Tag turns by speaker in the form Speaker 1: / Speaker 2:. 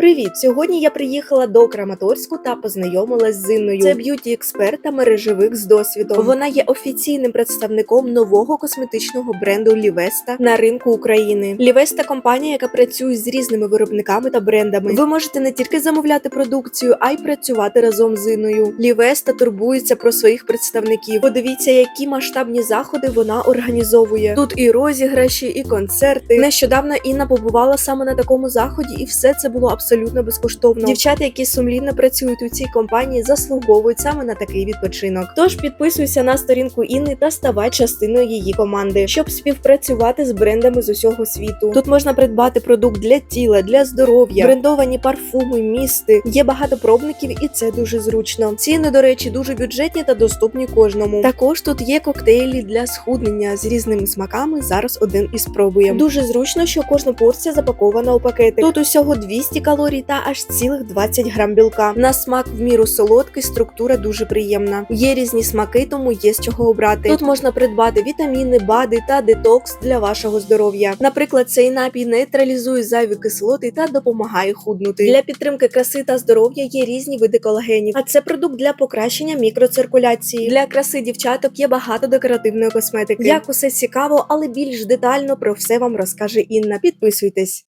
Speaker 1: Привіт! Сьогодні я приїхала до Краматорську та познайомилась з Інною. Це б'юті експерт та мережевик з досвідом. Вона є офіційним представником нового косметичного бренду Лівеста на ринку України. Лівеста компанія, яка працює з різними виробниками та брендами. Ви можете не тільки замовляти продукцію, а й працювати разом з Інною. Лівеста турбується про своїх представників. Подивіться, які масштабні заходи вона організовує. Тут і розіграші, і концерти. Нещодавно Інна побувала саме на такому заході, і все це було абсолютно безкоштовно. Дівчата, які сумлінно працюють у цій компанії, заслуговують саме на такий відпочинок. Тож підписуйся на сторінку Інни та ставай частиною її команди, щоб співпрацювати з брендами з усього світу. Тут можна придбати продукт для тіла, для здоров'я, брендовані парфуми, місти. Є багато пробників, і це дуже зручно. Ціни, до речі, дуже бюджетні та доступні кожному. Також тут є коктейлі для схуднення з різними смаками. Зараз один із спробуємо. Дуже зручно, що кожна порція запакована у пакетик. Тут усього 200 калорій та аж цілих 20 грам білка. На смак в міру солодкий, структура дуже приємна. Є різні смаки, тому є з чого обрати. Тут можна придбати вітаміни, БАДи та детокс для вашого здоров'я. Наприклад, цей напій нейтралізує зайві кислоти та допомагає худнути. Для підтримки краси та здоров'я є різні види колагенів. А це продукт для покращення мікроциркуляції. Для краси дівчаток є багато декоративної косметики. Як усе цікаво, але більш детально про все вам розкаже Інна. Підписуйтесь.